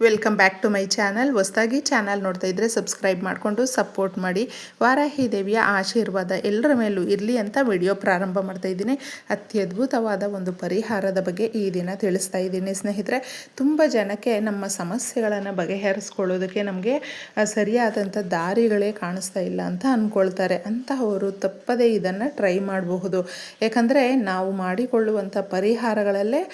Welcome back to my channel ಹೊಸದಾಗಿ channel ನೋಡ್ತಾ ಇದ್ದರೆ ಸಬ್ಸ್ಕ್ರೈಬ್ ಮಾಡಿಕೊಂಡು ಸಪೋರ್ಟ್ ಮಾಡಿ. ವಾರಾಹಿ ದೇವಿಯ ಆಶೀರ್ವಾದ ಎಲ್ಲರ ಮೇಲೂ ಇರಲಿ ಅಂತ ವಿಡಿಯೋ ಪ್ರಾರಂಭ ಮಾಡ್ತಾ ಇದ್ದೀನಿ. ಅತ್ಯದ್ಭುತವಾದ ಒಂದು ಪರಿಹಾರದ ಬಗ್ಗೆ ಈ ದಿನ ತಿಳಿಸ್ತಾ ಇದ್ದೀನಿ. ಸ್ನೇಹಿತರೆ, ತುಂಬ ಜನಕ್ಕೆ ನಮ್ಮ ಸಮಸ್ಯೆಗಳನ್ನು ಬಗೆಹರಿಸ್ಕೊಳ್ಳೋದಕ್ಕೆ ನಮಗೆ ಸರಿಯಾದಂಥ ದಾರಿಗಳೇ ಕಾಣಿಸ್ತಾ ಇಲ್ಲ ಅಂತ ಅಂದ್ಕೊಳ್ತಾರೆ ಅಂತಹವರು ತಪ್ಪದೇ ಇದನ್ನು ಟ್ರೈ ಮಾಡಬಹುದು. ಯಾಕಂದರೆ ನಾವು ಮಾಡಿಕೊಳ್ಳುವಂಥ ಪರಿಹಾರಗಳಲ್ಲೇ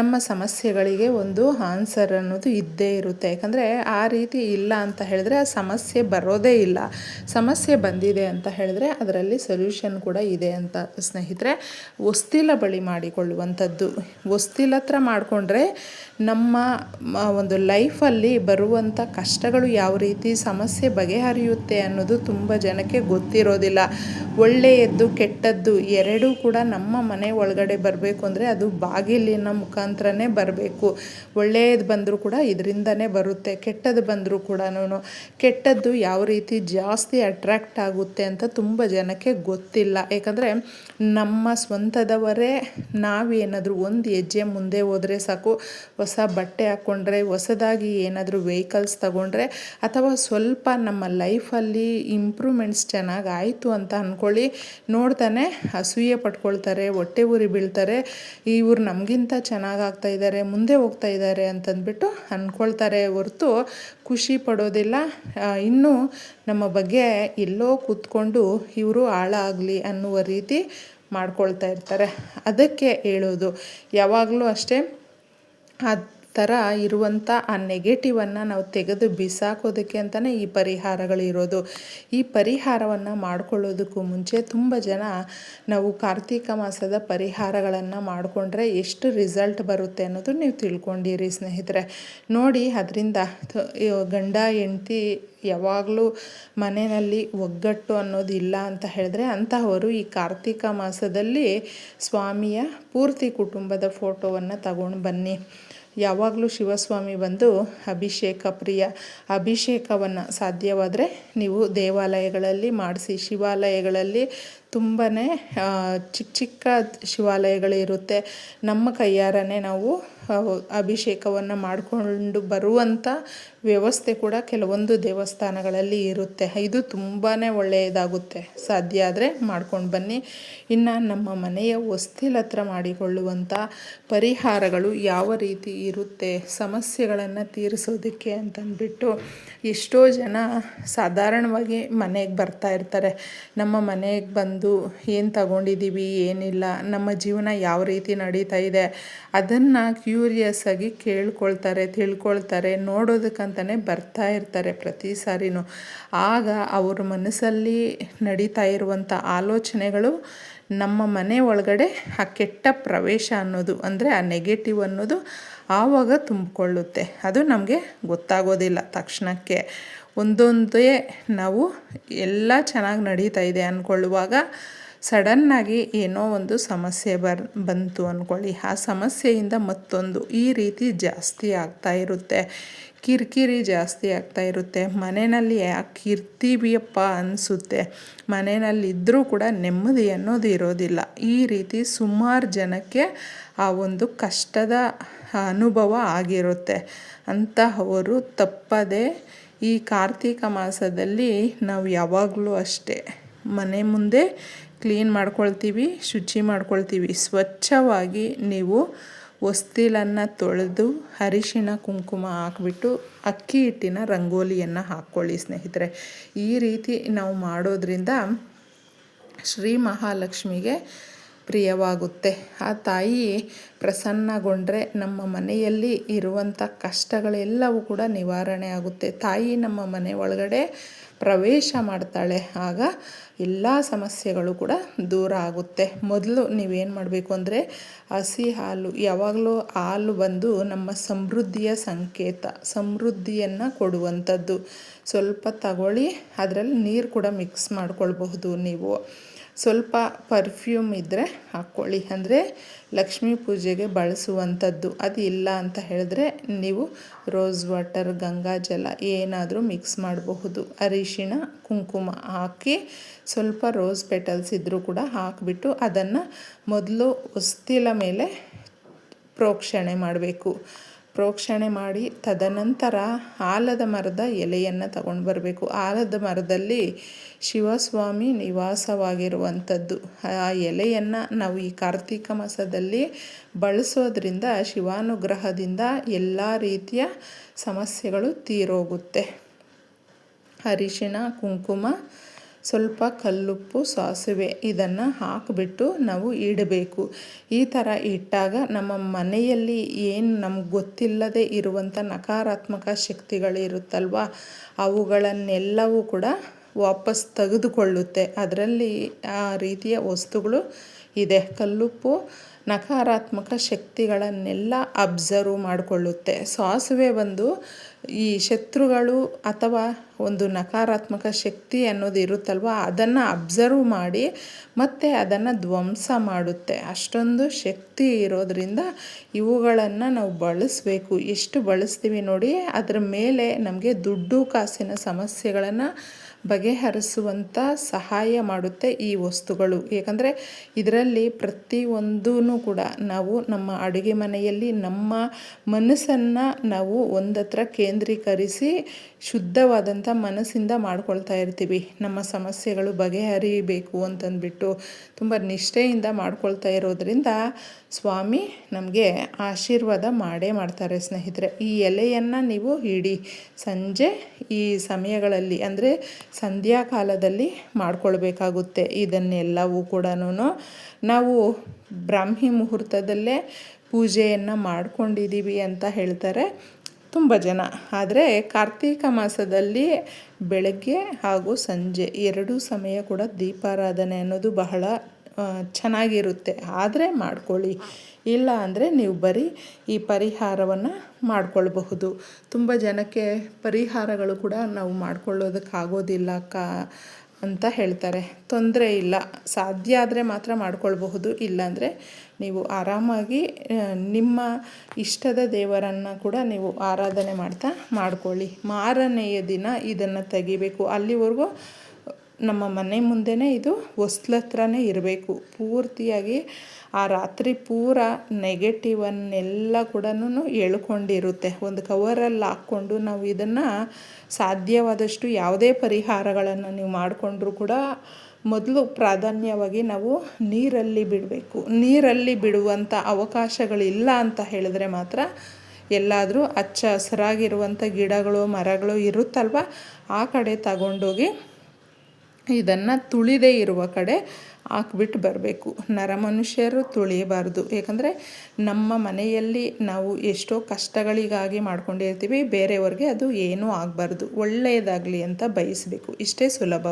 ನಮ್ಮ ಸಮಸ್ಯೆಗಳಿಗೆ ಒಂದು ಆನ್ಸರ್ ಅನ್ನೋದು ಇದ್ದೇ ಇರುತ್ತೆ. ಯಾಕಂದರೆ ಆ ರೀತಿ ಇಲ್ಲ ಅಂತ ಹೇಳಿದ್ರೆ ಆ ಸಮಸ್ಯೆ ಬರೋದೇ ಇಲ್ಲ. ಸಮಸ್ಯೆ ಬಂದಿದೆ ಅಂತ ಹೇಳಿದ್ರೆ ಅದರಲ್ಲಿ ಸೊಲ್ಯೂಷನ್ ಕೂಡ ಇದೆ ಅಂತ ಸ್ನೇಹಿತರೆ. ವಸ್ತಿಲ ಬಳಿ ಮಾಡಿಕೊಳ್ಳುವಂಥದ್ದು. ವಸ್ತಿಲ ಹತ್ರ ಮಾಡಿಕೊಂಡ್ರೆ ನಮ್ಮ ಒಂದು ಲೈಫಲ್ಲಿ ಬರುವಂಥ ಕಷ್ಟಗಳು ಯಾವ ರೀತಿ ಸಮಸ್ಯೆ ಬಗೆಹರಿಯುತ್ತೆ ಅನ್ನೋದು ತುಂಬ ಜನಕ್ಕೆ ಗೊತ್ತಿರೋದಿಲ್ಲ. ಒಳ್ಳೆಯದ್ದು ಕೆಟ್ಟದ್ದು ಎರಡೂ ಕೂಡ ನಮ್ಮ ಮನೆ ಒಳಗಡೆ ಬರಬೇಕು ಅಂದರೆ ಅದು ಬಾಗಿಲಿನ ಮುಖಾಂತರನೇ ಬರಬೇಕು. ಒಳ್ಳೆಯದು ಬಂದರೂ ಕೂಡ ಇದರಿಂದನೇ ಬರುತ್ತೆ. ಕೆಟ್ಟದ್ದು ಬಂದರೂ ಕೂಡ ಕೆಟ್ಟದ್ದು ಯಾವ ರೀತಿ ಜಾಸ್ತಿ ಅಟ್ರ್ಯಾಕ್ಟ್ ಆಗುತ್ತೆ ಅಂತ ತುಂಬ ಜನಕ್ಕೆ ಗೊತ್ತಿಲ್ಲ. ಯಾಕಂದರೆ ನಮ್ಮ ಸ್ವಂತದವರೇ ನಾವೇನಾದರೂ ಒಂದು ಹೆಜ್ಜೆ ಮುಂದೆ ಹೋದರೆ ಸಾಕು. ಹೊಸ ಬಟ್ಟೆ ಹಾಕ್ಕೊಂಡ್ರೆ ಹೊಸದಾಗಿ ಏನಾದರೂ ವೆಹಿಕಲ್ಸ್ ತಗೊಂಡ್ರೆ, ಅಥವಾ ಸ್ವಲ್ಪ ನಮ್ಮ ಲೈಫಲ್ಲಿ ಇಂಪ್ರೂವ್ಮೆಂಟ್ಸ್ ಚೆನ್ನಾಗಿ ಆಯಿತು ಅಂತ ಅಂದ್ಕೊಳ್ಳಿ ನೋಡ್ತಾನೆ ಅಸೂಯೆ ಪಟ್ಕೊಳ್ತಾರೆ, ಹೊಟ್ಟೆ ಉರಿ ಬೀಳ್ತಾರೆ. ಇವ್ರು ನಮಗಿಂತ ಚೆನ್ನಾಗಿ ಆಗ್ತಾ ಇದ್ದಾರೆ ಮುಂದೆ ಹೋಗ್ತಾ ಇದ್ದಾರೆ ಅಂತಂದ್ಬಿಟ್ಟು ಅಂದ್ಕೊಳ್ತಾರೆ ಹೊರತು ಖುಷಿ ಪಡೋದಿಲ್ಲ. ಇನ್ನೂ ನಮ್ಮ ಬಗ್ಗೆ ಎಲ್ಲೋ ಕೂತ್ಕೊಂಡು ಇವರು ಹಾಳಾಗಲಿ ಅನ್ನುವ ರೀತಿ ಮಾಡ್ಕೊಳ್ತಾ ಇರ್ತಾರೆ. ಅದಕ್ಕೆ ಹೇಳೋದು. ಯಾವಾಗಲೂ ಅಷ್ಟೇ. ಥರ ಇರುವಂಥ ಆ ನೆಗೆಟಿವನ್ನು ನಾವು ತೆಗೆದು ಬಿಸಾಕೋದಕ್ಕೆ ಅಂತಲೇ ಈ ಪರಿಹಾರಗಳಿರೋದು ಈ ಪರಿಹಾರವನ್ನು ಮಾಡ್ಕೊಳ್ಳೋದಕ್ಕೂ ಮುಂಚೆ ತುಂಬ ಜನ ನಾವು ಕಾರ್ತೀಕ ಮಾಸದ ಪರಿಹಾರಗಳನ್ನು ಮಾಡಿಕೊಂಡ್ರೆ ಎಷ್ಟು ರಿಸಲ್ಟ್ ಬರುತ್ತೆ ಅನ್ನೋದು ನೀವು ತಿಳ್ಕೊಂಡಿರಿ ಸ್ನೇಹಿತರೆ. ನೋಡಿ ಅದರಿಂದ ಗಂಡ, ಹೆಂಡ್ತಿ ಯಾವಾಗಲೂ ಮನೆಯಲ್ಲಿ ಒಗ್ಗಟ್ಟು ಅನ್ನೋದು ಇಲ್ಲ ಅಂತ ಹೇಳಿದ್ರೆ ಅಂತಹವರು ಈ ಕಾರ್ತಿಕ ಮಾಸದಲ್ಲಿ ಸ್ವಾಮಿಯ ಪೂರ್ತಿ ಕುಟುಂಬದ ಫೋಟೋವನ್ನು ತಗೊಂಡು ಬನ್ನಿ. ಯಾವಾಗಲೂ ಶಿವಸ್ವಾಮಿ ಬಂದು ಅಭಿಷೇಕ ಪ್ರಿಯ ಅಭಿಷೇಕವನ್ನು ಸಾಧ್ಯವಾದರೆ ನೀವು ದೇವಾಲಯಗಳಲ್ಲಿ ಮಾಡಿಸಿ, ಶಿವಾಲಯಗಳಲ್ಲಿ ತುಂಬಾ ಚಿಕ್ಕ ಚಿಕ್ಕ ಶಿವಾಲಯಗಳಿರುತ್ತೆ. ನಮ್ಮ ಕೈಯಾರನೇ ನಾವು ಅಭಿಷೇಕವನ್ನು ಮಾಡಿಕೊಂಡು ಬರುವಂಥ ವ್ಯವಸ್ಥೆ ಕೂಡ ಕೆಲವೊಂದು ದೇವಸ್ಥಾನಗಳಲ್ಲಿ ಇರುತ್ತೆ. ಇದು ತುಂಬಾ ಒಳ್ಳೆಯದಾಗುತ್ತೆ. ಸಾಧ್ಯ ಆದರೆ ಮಾಡ್ಕೊಂಡು ಬನ್ನಿ. ಇನ್ನು ನಮ್ಮ ಮನೆಯ ಹೊಸ್ತಿಲ ಹತ್ರ ಮಾಡಿಕೊಳ್ಳುವಂಥ ಪರಿಹಾರಗಳು ಯಾವ ರೀತಿ ಇರುತ್ತೆ, ಸಮಸ್ಯೆಗಳನ್ನು ತೀರಿಸೋದಕ್ಕೆ ಅಂತಂದ್ಬಿಟ್ಟು ಎಷ್ಟೋ ಜನ ಸಾಧಾರಣವಾಗಿ ಮನೆಗೆ ಬರ್ತಾ ಇರ್ತಾರೆ. ನಮ್ಮ ಮನೆಗೆ ಬಂದು ಏನು ತಗೊಂಡಿದ್ದೀವಿ ಏನಿಲ್ಲ, ನಮ್ಮ ಜೀವನ ಯಾವ ರೀತಿ ನಡೀತಾ ಇದೆ, ಅದನ್ನು ಕ್ಯೂರಿಯಸ್ ಆಗಿ ಕೇಳ್ಕೊಳ್ತಾರೆ, ತಿಳ್ಕೊಳ್ತಾರೆ ನೋಡೋದಕ್ಕಂತಲೇ ಬರ್ತಾ ಇರ್ತಾರೆ ಪ್ರತಿ ಸಾರಿನೂ. ಆಗ ಅವ್ರ ಮನಸ್ಸಲ್ಲಿ ನಡೀತಾ ಇರುವಂಥ ಆಲೋಚನೆಗಳು ನಮ್ಮ ಮನೆ ಒಳಗಡೆ ಆ ಕೆಟ್ಟ ಪ್ರವೇಶ ಅನ್ನೋದು, ಅಂದರೆ ಆ ನೆಗೆಟಿವ್ ಅನ್ನೋದು ಆವಾಗ ತುಂಬಿಕೊಳ್ಳುತ್ತೆ. ಅದು ನಮಗೆ ಗೊತ್ತಾಗೋದಿಲ್ಲ ತಕ್ಷಣಕ್ಕೆ. ಒಂದೊಂದೇ ನಾವು ಎಲ್ಲ ಚೆನ್ನಾಗಿ ನಡೀತಾ ಇದೆ ಅಂದ್ಕೊಳ್ಳುವಾಗ ಸಡನ್ನಾಗಿ ಏನೋ ಒಂದು ಸಮಸ್ಯೆ ಬರ್, ಬಂತು ಅಂದ್ಕೊಳ್ಳಿ ಆ ಸಮಸ್ಯೆಯಿಂದ ಮತ್ತೊಂದು ಈ ರೀತಿ ಜಾಸ್ತಿ ಆಗ್ತಾ ಇರುತ್ತೆ. ಕಿರಿಕಿರಿ ಜಾಸ್ತಿ ಆಗ್ತಾ ಇರುತ್ತೆ. ಮನೆಯಲ್ಲಿ ಯಾಕೆ ಇರ್ತೀವಿಯಪ್ಪ ಅನಿಸುತ್ತೆ. ಮನೆಯಲ್ಲಿದ್ದರೂ ಕೂಡ ನೆಮ್ಮದಿ ಅನ್ನೋದು ಇರೋದಿಲ್ಲ. ಈ ರೀತಿ ಸುಮಾರು ಜನಕ್ಕೆ ಆ ಒಂದು ಕಷ್ಟದ ಅನುಭವ ಆಗಿರುತ್ತೆ. ಅಂತಹವರು ತಪ್ಪದೆ ಈ ಕಾರ್ತಿಕ ಮಾಸದಲ್ಲಿ ನಾವು ಯಾವಾಗಲೂ ಅಷ್ಟೇ. ಮನೆ ಮುಂದೆ ಕ್ಲೀನ್ ಮಾಡ್ಕೊಳ್ತೀವಿ, ಶುಚಿ ಮಾಡ್ಕೊಳ್ತೀವಿ. ಸ್ವಚ್ಛವಾಗಿ ನೀವು ಹೊಸ್ತಿಲನ್ನು ತೊಳೆದು ಅರಿಶಿಣ, ಕುಂಕುಮ ಹಾಕ್ಬಿಟ್ಟು ಅಕ್ಕಿ ಹಿಟ್ಟಿನ ರಂಗೋಲಿಯನ್ನು ಹಾಕ್ಕೊಳ್ಳಿ ಸ್ನೇಹಿತರೆ. ಈ ರೀತಿ ನಾವು ಮಾಡೋದ್ರಿಂದ ಶ್ರೀ ಮಹಾಲಕ್ಷ್ಮಿಗೆ ಪ್ರಿಯವಾಗುತ್ತೆ. ಆ ತಾಯಿ ಪ್ರಸನ್ನಗೊಂಡ್ರೆ ನಮ್ಮ ಮನೆಯಲ್ಲಿ ಇರುವಂಥ ಕಷ್ಟಗಳೆಲ್ಲವೂ ಕೂಡ ನಿವಾರಣೆ ಆಗುತ್ತೆ. ತಾಯಿ ನಮ್ಮ ಮನೆ ಒಳಗಡೆ ಪ್ರವೇಶ ಮಾಡ್ತಾಳೆ, ಆಗ ಎಲ್ಲ ಸಮಸ್ಯೆಗಳು ಕೂಡ ದೂರ ಆಗುತ್ತೆ. ಮೊದಲು ನೀವೇನು ಮಾಡಬೇಕು ಅಂದರೆ, ಹಸಿ ಹಾಲು, ಯಾವಾಗಲೂ ಹಾಲು ಬಂದು ನಮ್ಮ ಸಮೃದ್ಧಿಯ ಸಂಕೇತ, ಸಮೃದ್ಧಿಯನ್ನು ಕೊಡುವಂಥದ್ದು. ಸ್ವಲ್ಪ ತಗೊಳ್ಳಿ, ಅದರಲ್ಲಿ ನೀರು ಕೂಡ ಮಿಕ್ಸ್ ಮಾಡ್ಕೊಳ್ಬಹುದು ನೀವು. ಸ್ವಲ್ಪ ಪರ್ಫ್ಯೂಮ್ ಇದ್ದರೆ ಹಾಕ್ಕೊಳ್ಳಿ. ಅಂದರೆ ಲಕ್ಷ್ಮೀ ಪೂಜೆಗೆ ಬಳಸುವಂಥದ್ದು. ಅದು ಇಲ್ಲ ಅಂತ ಹೇಳಿದ್ರೆ ನೀವು ರೋಸ್ ವಾಟರ್ ಗಂಗಾಜಲ ಏನಾದರೂ ಮಿಕ್ಸ್ ಮಾಡಬಹುದು. ಅರಿಶಿಣ, ಕುಂಕುಮ ಹಾಕಿ ಸ್ವಲ್ಪ ರೋಸ್ ಪೆಟಲ್ಸ್ ಇದ್ದರೂ ಕೂಡ ಹಾಕಿಬಿಟ್ಟು ಅದನ್ನು ಮೊದಲು ಉಸ್ತಿಲ ಮೇಲೆ ಪ್ರೋಕ್ಷಣೆ ಮಾಡಬೇಕು. ಪ್ರೋಕ್ಷಣೆ ಮಾಡಿ ತದನಂತರ ಆಲದ ಮರದ ಎಲೆಯನ್ನು ತಗೊಂಡು ಬರಬೇಕು ಆಲದ ಮರದಲ್ಲಿ ಶಿವಸ್ವಾಮಿ ನಿವಾಸವಾಗಿರುವಂಥದ್ದು. ಆ ಎಲೆಯನ್ನು ನಾವು ಈ ಕಾರ್ತಿಕ ಮಾಸದಲ್ಲಿ ಬಳಸೋದ್ರಿಂದ, ಶಿವಾನುಗ್ರಹದಿಂದ ಎಲ್ಲ ರೀತಿಯ ಸಮಸ್ಯೆಗಳು ತೀರೋಗುತ್ತೆ. ಅರಿಶಿಣ, ಕುಂಕುಮ ಸ್ವಲ್ಪ ಕಲ್ಲುಪ್ಪು ಸಾಸಿವೆ ಇದನ್ನು ಹಾಕಿಬಿಟ್ಟು ನಾವು ಇಡಬೇಕು. ಈ ಥರ ಇಟ್ಟಾಗ ನಮ್ಮ ಮನೆಯಲ್ಲಿ ಏನು ನಮ್ಗೆ ಗೊತ್ತಿಲ್ಲದೆ ಇರುವಂಥ ನಕಾರಾತ್ಮಕ ಶಕ್ತಿಗಳಿರುತ್ತಲ್ವ, ಅವುಗಳನ್ನೆಲ್ಲವೂ ಕೂಡ ವಾಪಸ್ ತೆಗೆದುಕೊಳ್ಳುತ್ತೆ. ಅದರಲ್ಲಿ ಆ ರೀತಿಯ ವಸ್ತುಗಳು ಇದೆ. ಕಲ್ಲುಪ್ಪು ನಕಾರಾತ್ಮಕ ಶಕ್ತಿಗಳನ್ನೆಲ್ಲ ಅಬ್ಸರ್ವ್ ಮಾಡಿಕೊಳ್ಳುತ್ತೆ. ಸಾಸಿವೆ ಬಂದು ಈ ಶತ್ರುಗಳು ಅಥವಾ ಒಂದು ನಕಾರಾತ್ಮಕ ಶಕ್ತಿ ಅನ್ನೋದು ಇರುತ್ತಲ್ವ? ಅದನ್ನು ಅಬ್ಸರ್ವ್ ಮಾಡಿ ಮತ್ತು ಅದನ್ನು ಧ್ವಂಸ ಮಾಡುತ್ತೆ. ಅಷ್ಟೊಂದು ಶಕ್ತಿ ಇರೋದರಿಂದ ಇವುಗಳನ್ನು ನಾವು ಬಳಸಬೇಕು. ಎಷ್ಟು ಬಳಸ್ತೀವಿ ನೋಡಿ, ಅದರ ಮೇಲೆ ನಮಗೆ ದುಡ್ಡು ಕಾಸಿನ ಸಮಸ್ಯೆಗಳನ್ನು ಬಗೆಹರಿಸುವಂಥ ಸಹಾಯ ಮಾಡುತ್ತೆ ಈ ವಸ್ತುಗಳು. ಏಕೆಂದರೆ ಇದರಲ್ಲಿ ಪ್ರತಿಯೊಂದೂ ಕೂಡ ನಾವು ನಮ್ಮ ಅಡುಗೆ ಮನೆಯಲ್ಲಿ ನಮ್ಮ ಮನಸ್ಸನ್ನು ನಾವು ಒಂದತ್ರ ಕೇಂದ್ರೀಕರಿಸಿ ಶುದ್ಧವಾದಂಥ ಮನಸ್ಸಿಂದ ಮಾಡ್ಕೊಳ್ತಾ ಇರ್ತೀವಿ. ನಮ್ಮ ಸಮಸ್ಯೆಗಳು ಬಗೆಹರಿಬೇಕು ಅಂತಂದ್ಬಿಟ್ಟು ತುಂಬ ನಿಷ್ಠೆಯಿಂದ ಮಾಡ್ಕೊಳ್ತಾ ಇರೋದರಿಂದ ಸ್ವಾಮಿ ನಮಗೆ ಆಶೀರ್ವಾದ ಮಾಡೇ ಮಾಡ್ತಾರೆ ಸ್ನೇಹಿತರೆ. ಈ ಎಲೆಯನ್ನು ನೀವು ಇಡಿ ಸಂಜೆ ಈ ಸಮಯಗಳಲ್ಲಿ ಅಂದರೆ ಸಂಧ್ಯಾಕಾಲದಲ್ಲಿ ಮಾಡ್ಕೊಳ್ಬೇಕಾಗುತ್ತೆ. ಇದನ್ನೆಲ್ಲವೂ ಕೂಡ ನಾವು ಬ್ರಾಹ್ಮಿ ಮುಹೂರ್ತದಲ್ಲೇ ಪೂಜೆಯನ್ನು ಮಾಡ್ಕೊಂಡಿದ್ದೀವಿ ಅಂತ ಹೇಳ್ತಾರೆ. ತುಂಬ ಜನ. ಆದರೆ ಕಾರ್ತೀಕ ಮಾಸದಲ್ಲಿ ಬೆಳಗ್ಗೆ ಹಾಗೂ ಸಂಜೆ ಎರಡೂ ಸಮಯ ಕೂಡ ದೀಪಾರಾಧನೆ ಅನ್ನೋದು ಬಹಳ ಚೆನ್ನಾಗಿರುತ್ತೆ. ಆದರೆ ಮಾಡ್ಕೊಳ್ಳಿ. ಇಲ್ಲ ಅಂದರೆ ನೀವು ಬರೀ ಈ ಪರಿಹಾರವನ್ನು ಮಾಡಿಕೊಳ್ಬಹುದು. ತುಂಬ ಜನಕ್ಕೆ ಪರಿಹಾರಗಳು ಕೂಡ ನಾವು ಮಾಡ್ಕೊಳ್ಳೋದಕ್ಕಾಗೋದಿಲ್ಲ. ಕಾ ಅಂತ ಹೇಳ್ತಾರೆ. ತೊಂದರೆ ಇಲ್ಲ. ಸಾಧ್ಯ ಆದರೆ ಮಾತ್ರ ಮಾಡ್ಕೊಳ್ಬಹುದು. ಇಲ್ಲಾಂದರೆ ನೀವು ಆರಾಮಾಗಿ ನಿಮ್ಮ ಇಷ್ಟದ ದೇವರನ್ನು ಕೂಡ ನೀವು ಆರಾಧನೆ ಮಾಡ್ತಾ ಮಾಡ್ಕೊಳ್ಳಿ. ಮಾರನೆಯ ದಿನ ಇದನ್ನು ತೆಗಿಬೇಕು. ಅಲ್ಲಿವರೆಗೂ ನಮ್ಮ ಮನೆ ಮುಂದೆನೇ ಇದು ಹೊಸ್ಲತ್ರನೇ ಇರಬೇಕು. ಪೂರ್ತಿಯಾಗಿ ಆ ರಾತ್ರಿ ಪೂರ ನೆಗೆಟಿವನ್ನೆಲ್ಲ ಕೂಡ ಎಳ್ಕೊಂಡಿರುತ್ತೆ ಒಂದು ಕವರಲ್ಲಿ ಹಾಕ್ಕೊಂಡು ನಾವು ಇದನ್ನು ಸಾಧ್ಯವಾದಷ್ಟು ಯಾವುದೇ ಪರಿಹಾರಗಳನ್ನು ನೀವು ಮಾಡಿಕೊಂಡ್ರೂ ಕೂಡ ಮೊದಲು ಪ್ರಾಧಾನ್ಯವಾಗಿ ನಾವು ನೀರಲ್ಲಿ ಬಿಡಬೇಕು. ನೀರಲ್ಲಿ ಬಿಡುವಂಥ ಅವಕಾಶಗಳಿಲ್ಲ ಅಂತ ಹೇಳಿದ್ರೆ ಮಾತ್ರ ಎಲ್ಲಾದರೂ ಹಚ್ಚ ಹಸಿರಾಗಿರುವಂಥ ಗಿಡಗಳು ಮರಗಳು ಇರುತ್ತಲ್ವ? ಆ ಕಡೆ ತಗೊಂಡೋಗಿ ಇದನ್ನು ತುಳಿದೇ ಇರುವ ಕಡೆ ಹಾಕ್ಬಿಟ್ಟು ಬರಬೇಕು. ನರಮನುಷ್ಯರು ತುಳಿಯಬಾರ್ದು. ಏಕೆಂದರೆ ನಮ್ಮ ಮನೆಯಲ್ಲಿ ನಾವು ಎಷ್ಟೋ ಕಷ್ಟಗಳಿಗಾಗಿ ಮಾಡ್ಕೊಂಡಿರ್ತೀವಿ, ಬೇರೆಯವ್ರಿಗೆ ಅದು ಏನೂ ಆಗಬಾರ್ದು. ಒಳ್ಳೆಯದಾಗಲಿ ಅಂತ ಬಯಸಬೇಕು. ಇಷ್ಟೇ ಸುಲಭ.